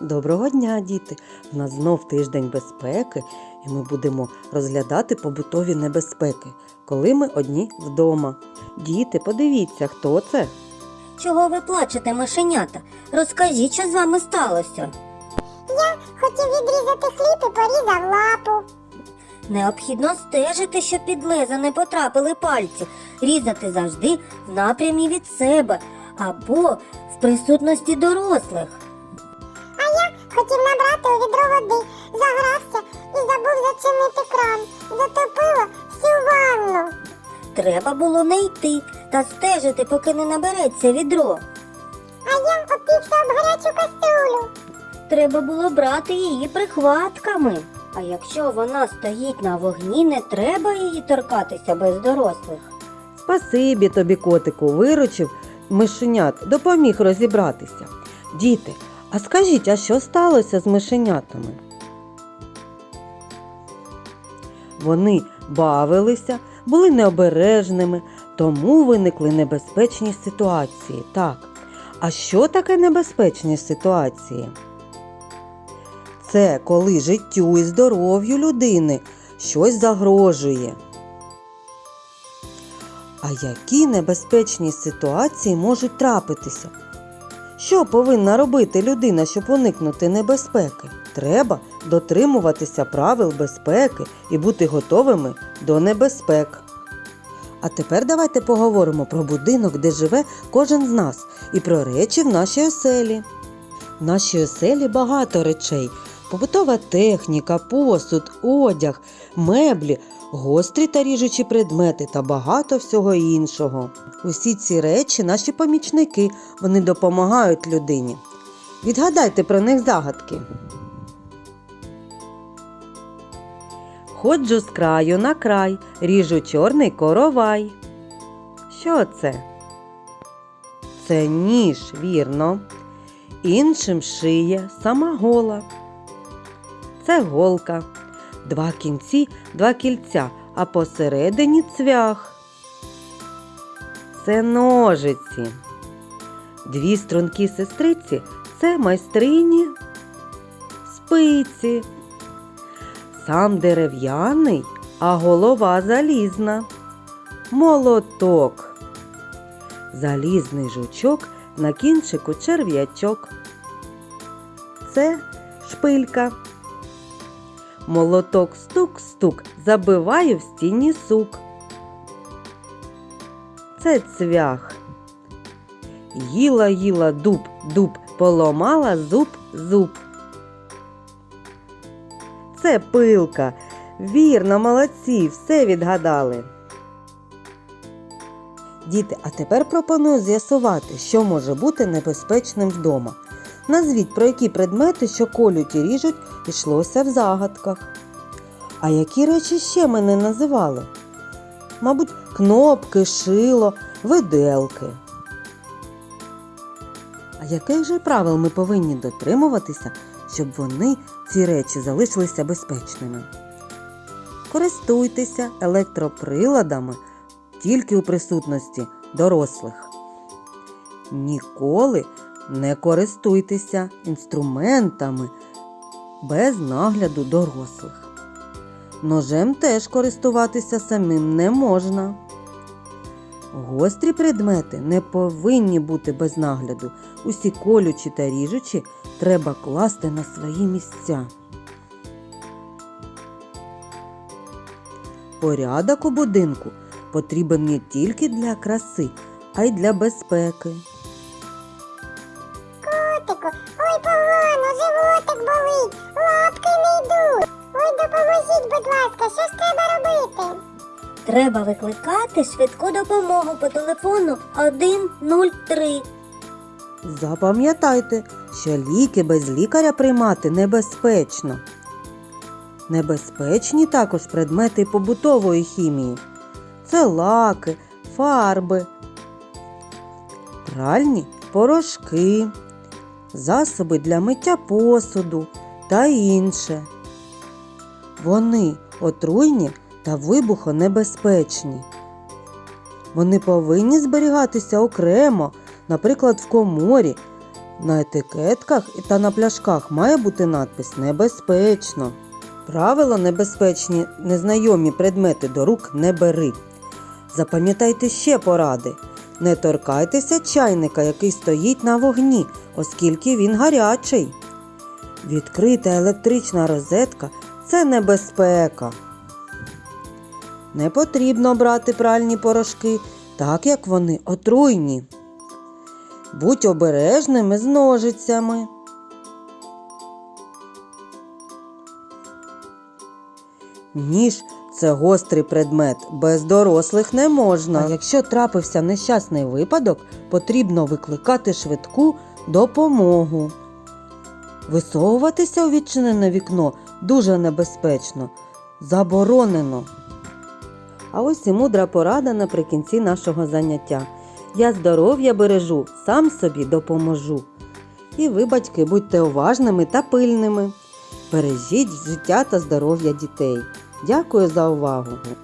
Доброго дня, діти! У нас знов тиждень безпеки, і ми будемо розглядати побутові небезпеки, коли ми одні вдома. Діти, подивіться, хто це? Чого ви плачете, мишенята? Розкажіть, що з вами сталося. Я Хотів відрізати хліб і порізав лапу. Необхідно стежити, щоб під лезо не потрапили пальці, різати завжди в напрямі від себе або в присутності дорослих. Хотів набрати у відро води, загрався і забув зачинити кран. Затопило всю ванну. Треба було не йти та стежити, поки не набереться відро. А я опікся об гарячу каструлю. Треба було брати її прихватками. А якщо вона стоїть на вогні, не треба її торкатися без дорослих. Спасибі тобі, котику, виручив мишенят, допоміг розібратися. Діти, а скажіть, а що сталося з мишенятами? Вони бавилися, були необережними, тому виникли небезпечні ситуації. Так. А що таке небезпечні ситуації? Це коли життю і здоров'ю людини щось загрожує. А які небезпечні ситуації можуть трапитися? Що повинна робити людина, щоб уникнути небезпеки? Треба дотримуватися правил безпеки і бути готовими до небезпек. А тепер давайте поговоримо про будинок, де живе кожен з нас, і про речі в нашій оселі. В нашій оселі багато речей: побутова техніка, посуд, одяг, меблі, гострі та ріжучі предмети та багато всього іншого. Усі ці речі наші помічники, вони допомагають людині. Відгадайте про них загадки. Ходжу з краю на край, ріжу чорний коровай. Що це? Це ніж, вірно. Іншим шиє сама гола. Це голка. Два кінці, два кільця, а посередині цвях. Це ножиці. Дві стрункі сестриці це майстрині спиці. Сам дерев'яний, а голова залізна. Молоток. Залізний жучок на кінчику черв'ячок. Це шпилька. Молоток стук-стук забиває в стіні сук. Це цвях. Їла їла дуб, дуб, поломала зуб, зуб. Це пилка. Вірно, молодці, все відгадали. Діти, а тепер пропоную з'ясувати, що може бути небезпечним вдома. Назвіть, про які предмети, що колють і ріжуть, йшлося в загадках. А які речі ще ми не називали? Мабуть, кнопки, шило, виделки. А яких же правил ми повинні дотримуватися, щоб вони, ці речі, залишилися безпечними? Користуйтеся електроприладами тільки у присутності дорослих. Ніколи не користуйтеся інструментами без нагляду дорослих. Ножем теж користуватися самим не можна. Гострі предмети не повинні бути без нагляду. Усі колючі та ріжучі треба класти на свої місця. Порядок у будинку потрібен не тільки для краси, а й для безпеки. Допоможіть, будь ласка, що ж треба робити? Треба викликати швидку допомогу по телефону 103. Запам'ятайте, що ліки без лікаря приймати небезпечно. Небезпечні також предмети побутової хімії. Це лаки, фарби, пральні порошки, засоби для миття посуду та інше. Вони отруйні та вибухонебезпечні. Вони повинні зберігатися окремо, наприклад, в коморі, На етикетках та на пляшках має бути надпис Небезпечно. Правило небезпечні незнайомі предмети до рук не бери. Запам'ятайте ще поради. Не торкайтеся чайника, який стоїть на вогні, оскільки він гарячий. Відкрита електрична розетка це небезпека. Не потрібно брати пральні порошки, так як вони отруйні. Будь обережними з ножицями. Ніж це гострий предмет, без дорослих не можна. А якщо трапився нещасний випадок, потрібно викликати швидку допомогу. Висовуватися у відчинене вікно дуже небезпечно, заборонено. А ось і мудра порада наприкінці нашого заняття. Я здоров'я бережу, сам собі допоможу. І ви, батьки, будьте уважними та пильними. Бережіть життя та здоров'я дітей. Дякую за увагу!